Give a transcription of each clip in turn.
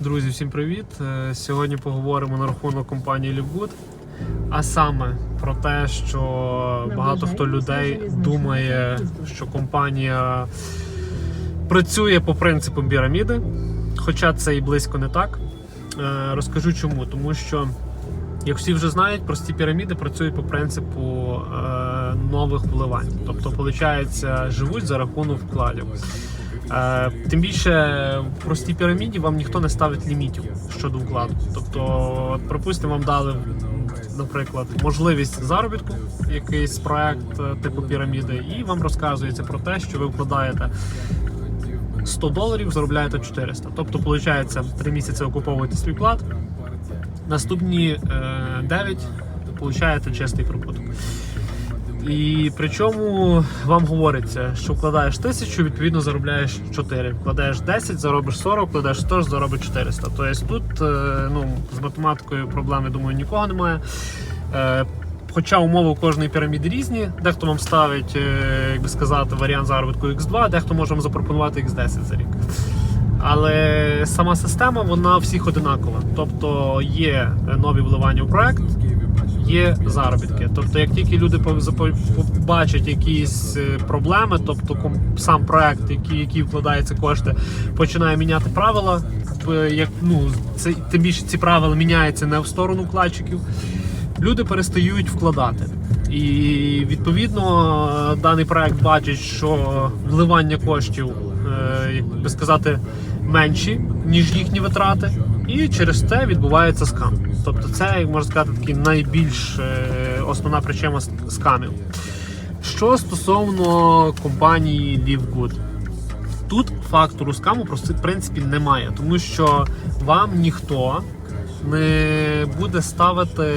Друзі, всім привіт! Е, Сьогодні поговоримо на рахунок компанії Livegood. А саме про те, що багато хто людей думає, що компанія працює по принципу піраміди, хоча це і близько не так. Е, Розкажу чому. Тому що, як всі вже знають, прості піраміди працюють по принципу е, нових вливань. Тобто, виходить, живуть за рахунок вкладів. Е, Тим більше в простій піраміді вам ніхто не ставить лімітів щодо вкладу. Тобто, припустимо, вам дали, наприклад, можливість заробітку, якийсь проект е, типу піраміди, і вам розказується про те, що ви вкладаєте 100 доларів, заробляєте 400. Тобто, виходить, 3 місяці окуповуєте свій вклад, наступні е, 9 получаєте чистий прибуток. І причому вам говориться, що вкладаєш тисячу, відповідно заробляєш 4. Вкладаєш 10, заробиш 40, вкладаєш 100, заробиш 400. Тобто тут е, ну, з математикою проблеми, думаю, нікого немає. Е, Хоча умови кожної піраміди різні, дехто вам ставить, е, як би сказати, варіант заробітку X2, дехто може вам запропонувати X10 за рік. Але сама система вона всіх одинакова. Тобто є нові вливання у проект, є заробітки. Тобто, як тільки люди по- побачать якісь е, проблеми, тобто сам проект, який, який вкладається кошти, починає міняти правила. Як ну це тим більше ці правила міняються не в сторону вкладчиків. Люди перестають вкладати. І відповідно даний проект бачить, що вливання коштів, е, як би сказати, менші, ніж їхні витрати, і через це відбувається скам. Тобто, це як можна сказати, такий найбільш е, основна причина скамів. Що стосовно компанії LiveGood, тут фактору скаму просто в принципі немає, тому що вам ніхто не буде ставити,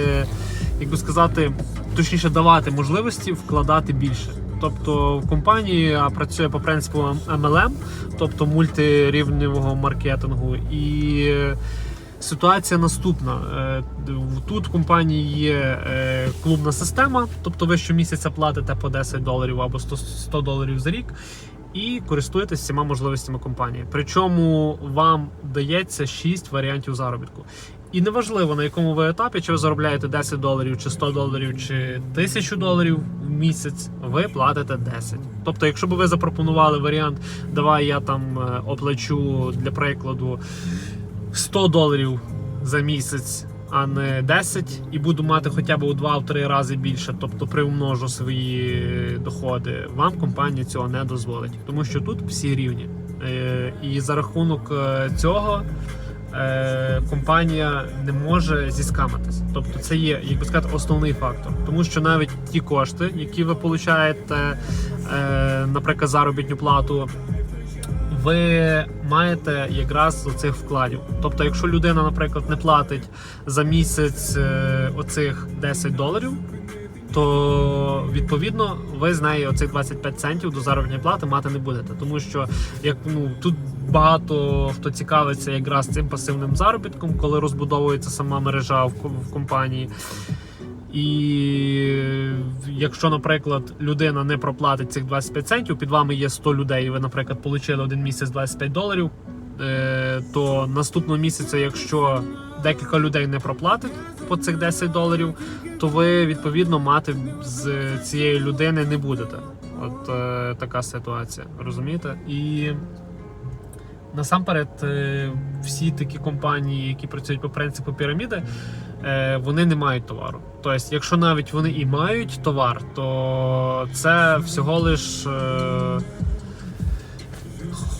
як би сказати, точніше давати можливості вкладати більше. Тобто компанія працює по принципу MLM, тобто мультирівневого маркетингу, і ситуація наступна. Е, Тут в компанії є е, клубна система, тобто ви щомісяця платите по 10 доларів або 100 100 доларів за рік. І користуєтесь всіма можливостями компанії. Причому вам дається 6 варіантів заробітку. І неважливо на якому ви етапі, чи ви заробляєте 10 доларів, чи 100 доларів, чи 1000 доларів в місяць, ви платите 10. Тобто, якщо б ви запропонували варіант, давай я там е, оплачу для прикладу 100 доларів за місяць, а не 10, і буду мати хоча б у 2-3 рази більше, тобто приумножу свої доходи, вам компанія цього не дозволить, тому що тут всі рівні. Е, І за рахунок е, цього компанія не може зіскамитись. Тобто це є, як би сказати, основний фактор. Тому що навіть ті кошти, які ви получаєте, е, наприклад, заробітну плату, ви маєте якраз з цих вкладів. Тобто, якщо людина, наприклад, не платить за місяць е, оцих 10 доларів. То відповідно ви з неї оцих 25 центів до заробітної плати мати не будете, тому що як ну тут багато хто цікавиться якраз цим пасивним заробітком, коли розбудовується сама мережа в, в компанії. І якщо, наприклад, людина не проплатить цих 25 центів, під вами є 100 людей, і ви, наприклад, отримали один місяць 25 доларів, е, то наступного місяця, якщо декілька людей не проплатить по цих 10 доларів, то ви відповідно мати з цієї людини не будете. От е, така ситуація, розумієте? І насамперед е, всі такі компанії, які працюють по принципу піраміди, е, вони не мають товару. Тобто, якщо навіть вони і мають товар, то це всього лиш. Е,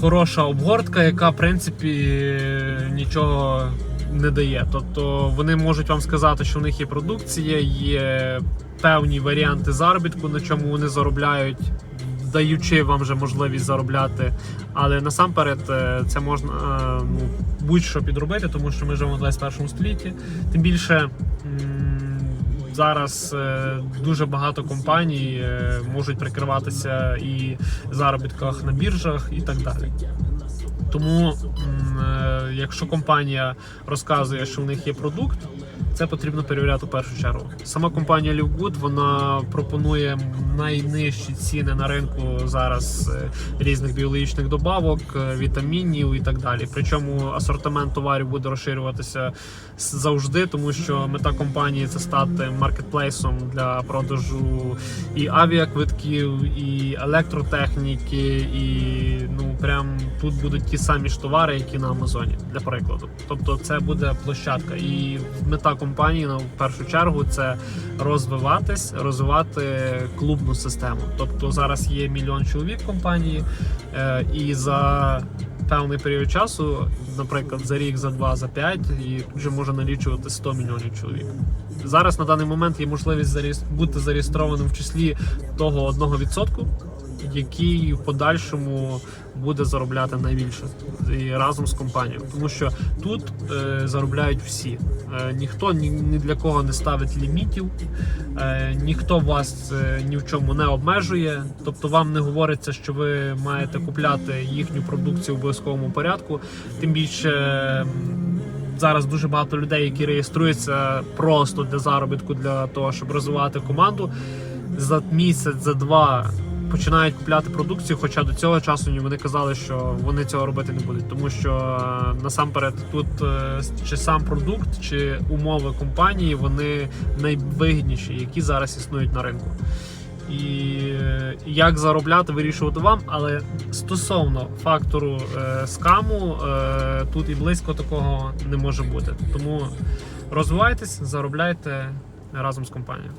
Хороша обгортка, яка в принципі нічого не дає. Тобто вони можуть вам сказати, що в них є продукція, є певні варіанти заробітку, на чому вони заробляють, даючи вам вже можливість заробляти. Але насамперед е, це можна е, ну, будь-що підробити, тому що ми живемо в 21 столітті. Тим більше. Зараз е, дуже багато компаній можуть прикриватися і заробітках на біржах і так далі. Тому, якщо компанія розказує, що в них є продукт, Це потрібно перевіряти в першу чергу. Сама компанія Livegood, вона пропонує найнижчі ціни на ринку зараз е, різних біологічних добавок, е, вітамінів і так далі. Причому асортимент товарів буде розширюватися завжди, тому що мета компанії це стати маркетплейсом для продажу і авіаквитків, і електротехніки, і ну прям тут будуть ті самі ж товари, які на Амазоні, для прикладу. Тобто, це буде площадка. І мета компанії на першу чергу це розвиватись, розвивати клубну систему. Тобто зараз є мільйон чоловік в компанії, е, і за певний період часу, наприклад, за рік, за два, за п'ять, і вже може налічувати 100 мільйонів чоловік. Зараз на даний момент є можливість бути зареєстрованим в числі того 1%, який в подальшому буде заробляти найбільше і разом з компанією. Тому що тут е, заробляють всі. Е, ніхто ні, ні для кого не ставить лімітів, е, ніхто вас е, ні в чому не обмежує. Тобто вам не говориться, що ви маєте купляти їхню продукцію в обов'язковому порядку. Тим більше. Зараз дуже багато людей, які реєструються просто для заробітку, для того, щоб розвивати команду. За місяць, за два починають купляти продукцію. Хоча до цього часу вони казали, що вони цього робити не будуть, тому що е, насамперед тут е, чи сам продукт, чи умови компанії вони найвигідніші, які зараз існують на ринку. І е, як заробляти, вирішувати вам. Але стосовно фактору скаму, тут і близько такого не може бути. Тому розвивайтесь, заробляйте разом з компанією.